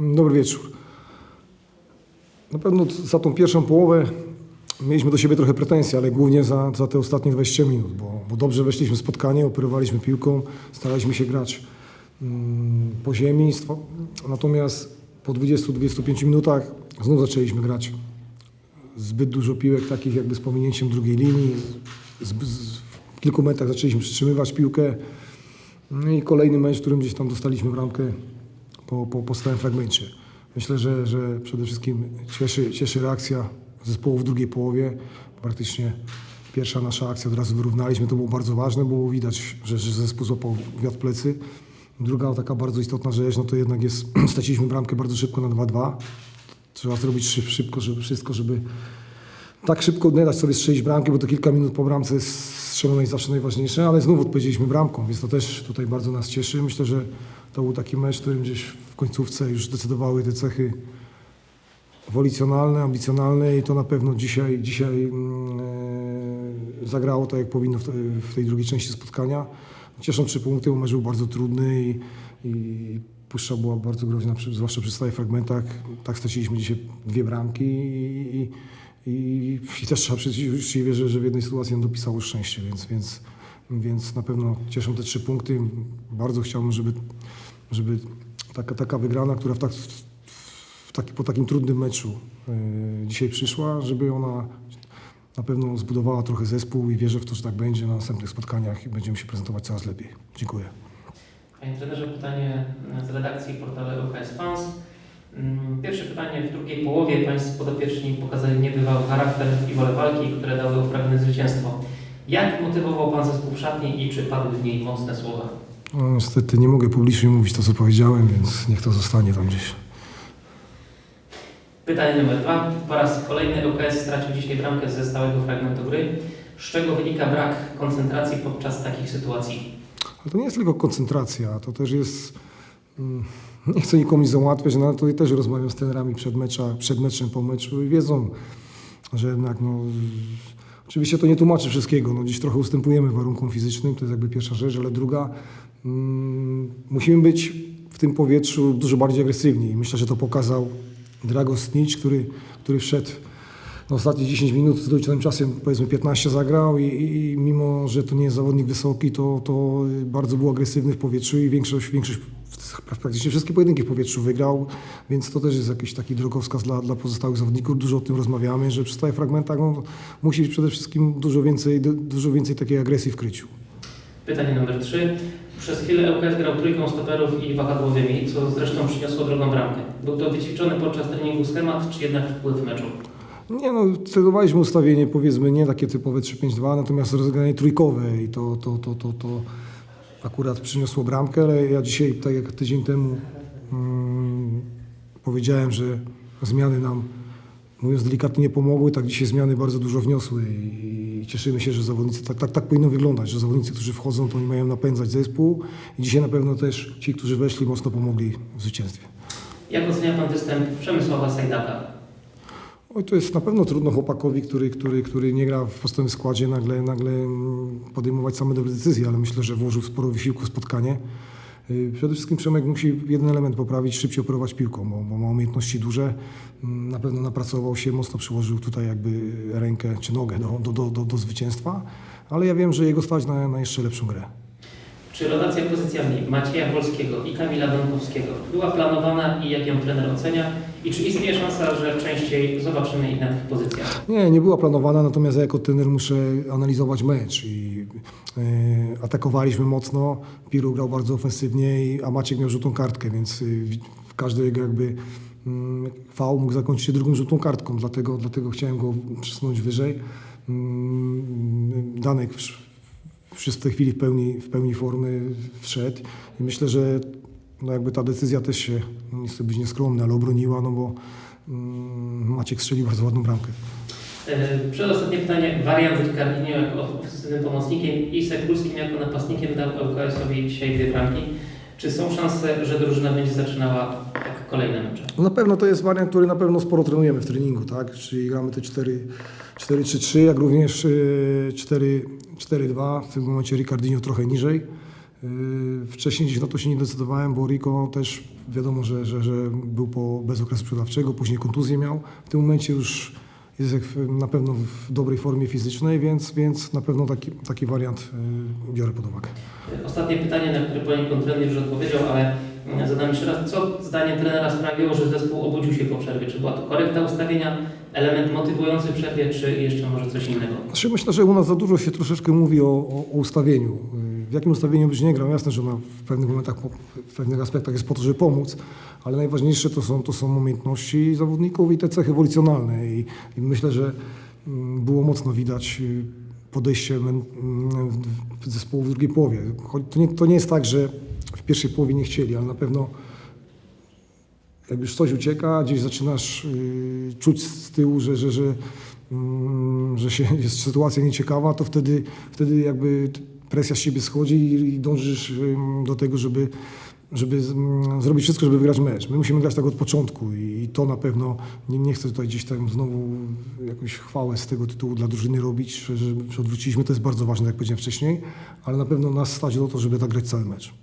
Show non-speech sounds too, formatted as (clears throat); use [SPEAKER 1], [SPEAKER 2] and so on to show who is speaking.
[SPEAKER 1] Dobry wieczór. Na pewno za tą pierwszą połowę mieliśmy do siebie trochę pretensje, ale głównie za, za te ostatnie 20 minut, bo, bo dobrze weszliśmy w spotkanie, operowaliśmy piłką, staraliśmy się grać mm, po ziemi. Natomiast po 20-25 minutach znów zaczęliśmy grać zbyt dużo piłek takich jakby z pominięciem drugiej linii. Z, z, w kilku momentach zaczęliśmy przytrzymywać piłkę. No i kolejny mecz, w którym gdzieś tam dostaliśmy bramkę po, po, po stałym fragmencie. Myślę, że, że przede wszystkim cieszy, cieszy reakcja zespołu w drugiej połowie. Praktycznie pierwsza nasza akcja od razu wyrównaliśmy. To było bardzo ważne, było widać, że, że zespół złapał wiatr plecy. Druga taka bardzo istotna rzecz, no to jednak jest, (clears throat) straciliśmy bramkę bardzo szybko na 2-2. Trzeba zrobić szyb, szybko, żeby wszystko, żeby tak szybko nie dać sobie strzelić bramkę, bo to kilka minut po bramce jest jest zawsze najważniejsze, ale znów odpowiedzieliśmy bramką, więc to też tutaj bardzo nas cieszy. Myślę, że to był taki mecz, w którym gdzieś w końcówce już decydowały te cechy wolicjonalne, ambicjonalne i to na pewno dzisiaj, dzisiaj mm, e, zagrało tak, jak powinno w, te, w tej drugiej części spotkania. Cieszą trzy punkty, bo mecz był bardzo trudny i, i puszcza była bardzo groźna, zwłaszcza przy stałych fragmentach. Tak straciliśmy dzisiaj dwie bramki i, i, i, i też trzeba przyznać uczciwie, że, że w jednej sytuacji nam dopisało szczęście, więc, więc, więc na pewno cieszą te trzy punkty. Bardzo chciałbym, żeby, żeby taka, taka wygrana, która w tak, w taki, po takim trudnym meczu y, dzisiaj przyszła, żeby ona na pewno zbudowała trochę zespół i wierzę w to, że tak będzie na następnych spotkaniach i będziemy się prezentować coraz lepiej. Dziękuję.
[SPEAKER 2] Panie trenerze, pytanie z redakcji portalu LKS Fans. Mm, Pierwsze pytanie. W drugiej połowie Państwo podopieczni pokazali niebywały charakter i wolę walki, które dały uprawne zwycięstwo. Jak motywował Pan zespół w szatni i czy padły w niej mocne słowa?
[SPEAKER 1] No, niestety nie mogę publicznie mówić to, co powiedziałem, więc niech to zostanie tam gdzieś.
[SPEAKER 2] Pytanie numer dwa. Po raz kolejny LKS stracił dzisiaj bramkę ze stałego fragmentu gry. Z czego wynika brak koncentracji podczas takich sytuacji?
[SPEAKER 1] Ale to nie jest tylko koncentracja, to też jest. Mm, Nie chcę nikomu nic załatwiać, no ale to też rozmawiam z trenerami przed, mecza, przed meczem, po meczu i wiedzą, że jednak no, oczywiście to nie tłumaczy wszystkiego. No, dziś trochę ustępujemy warunkom fizycznym, to jest jakby pierwsza rzecz, ale druga, mm, musimy być w tym powietrzu dużo bardziej agresywni. Myślę, że to pokazał Dragos Snicz, który, który wszedł na ostatnie 10 minut z doliczonym czasem, powiedzmy 15 zagrał i, i mimo, że to nie jest zawodnik wysoki, to, to bardzo był agresywny w powietrzu i większość, większość praktycznie wszystkie pojedynki w powietrzu wygrał, więc to też jest jakiś taki drogowskaz dla, dla pozostałych zawodników. Dużo o tym rozmawiamy, że przy stałych fragmentach no, musi być przede wszystkim dużo więcej, dużo więcej takiej agresji w kryciu.
[SPEAKER 2] Pytanie numer trzy. Przez chwilę LKS grał trójką stoperów i wahadłowymi, co zresztą przyniosło drugą bramkę. Był to wyćwiczony podczas treningu schemat, czy jednak wpływ meczu?
[SPEAKER 1] Nie no, trenowaliśmy ustawienie powiedzmy nie takie typowe 3-5-2, natomiast rozegranie trójkowe i to, to, to, to, to akurat przyniosło bramkę, ale ja dzisiaj, tak jak tydzień temu mm, powiedziałem, że zmiany nam, mówiąc delikatnie, nie pomogły, tak dzisiaj zmiany bardzo dużo wniosły i, i cieszymy się, że zawodnicy, tak, tak, tak powinno wyglądać, że zawodnicy, którzy wchodzą, to oni mają napędzać zespół i dzisiaj na pewno też ci, którzy weszli, mocno pomogli w zwycięstwie.
[SPEAKER 2] Jak ocenia Pan występ Przemysława Sajdaka?
[SPEAKER 1] Oj, to jest na pewno trudno chłopakowi, który, który, który nie gra w podstawowym składzie, nagle, nagle mm, podejmować same dobre decyzje, ale myślę, że włożył sporo wysiłku spotkanie. Yy, Przede wszystkim Przemek musi jeden element poprawić, szybciej operować piłką, bo, bo ma umiejętności duże. Mm, Na pewno napracował się, mocno przyłożył tutaj jakby rękę czy nogę do, do, do, do, do zwycięstwa, ale ja wiem, że jego stać na, na jeszcze lepszą grę.
[SPEAKER 2] Czy rotacja pozycjami Macieja Wolskiego i Kamila Donkowskiego była planowana i jak ją trener ocenia? I czy istnieje szansa, że częściej zobaczymy ich na tych pozycjach?
[SPEAKER 1] Nie, nie była planowana, natomiast ja jako trener muszę analizować mecz i e, atakowaliśmy mocno, Piru grał bardzo ofensywnie, a Maciek miał żółtą kartkę, więc y, w każdy jego jakby mm, fał mógł zakończyć się drugą żółtą kartką, dlatego, dlatego chciałem go przesunąć wyżej. Mm, Danek w, tej chwili w pełni, w pełni formy wszedł i myślę, że no jakby ta decyzja też się, nie chcę być nieskromny, ale obroniła, no bo mm, Maciek strzelił bardzo ładną bramkę.
[SPEAKER 2] Yy, Przedostatnie pytanie. Wariant z Ricardinho jako ofensywnym pomocnikiem i Sekulskim jako napastnikiem dał LKS-owi dzisiaj dwie bramki. Czy są szanse, że drużyna będzie zaczynała kolejne mecze?
[SPEAKER 1] No na pewno to jest wariant, który na pewno sporo trenujemy w treningu, tak? Czyli gramy te 4 4-3-3, jak również y, 4 4-2. W tym momencie Ricardinho trochę niżej. Yy, Wcześniej gdzieś na to się nie decydowałem, bo Rico też wiadomo, że, że, że był po, bez okresu przygotowawczego, później kontuzję miał. W tym momencie już jest na pewno w dobrej formie fizycznej, więc, więc na pewno taki, taki wariant yy, biorę pod uwagę.
[SPEAKER 2] Ostatnie pytanie, na które Pani trener już odpowiedział, ale mm, zadam jeszcze raz. Co zdaniem trenera sprawiło, że zespół obudził się po przerwie? Czy była to korekta ustawienia, element motywujący w przerwie, czy jeszcze może coś innego?
[SPEAKER 1] Znaczy myślę, że u nas za dużo się troszeczkę mówi o, o, ustawieniu. W jakim ustawieniu byś nie grał? Jasne, że w pewnych momentach, w pewnych aspektach jest po to, żeby pomóc, ale najważniejsze to są, to są umiejętności zawodników i te cechy ewolucjonalne. I, i myślę, że mm, było mocno widać yy, podejście mm, zespołu w drugiej połowie. To nie, to nie jest tak, że w pierwszej połowie nie chcieli, ale na pewno jak już coś ucieka, gdzieś zaczynasz yy, czuć z tyłu, że, że, że, mm, że się, (laughs) jest sytuacja nieciekawa, to wtedy, wtedy jakby presja z siebie schodzi i, i dążysz do tego, żeby, żeby mm, zrobić wszystko, żeby wygrać mecz. My musimy grać tak od początku i, i to na pewno, nie, nie chcę tutaj gdzieś tam znowu jakąś chwałę z tego tytułu dla drużyny robić, że, że, odwróciliśmy, to jest bardzo ważne, jak powiedziałem wcześniej, ale na pewno nas stać o to, żeby tak grać cały mecz.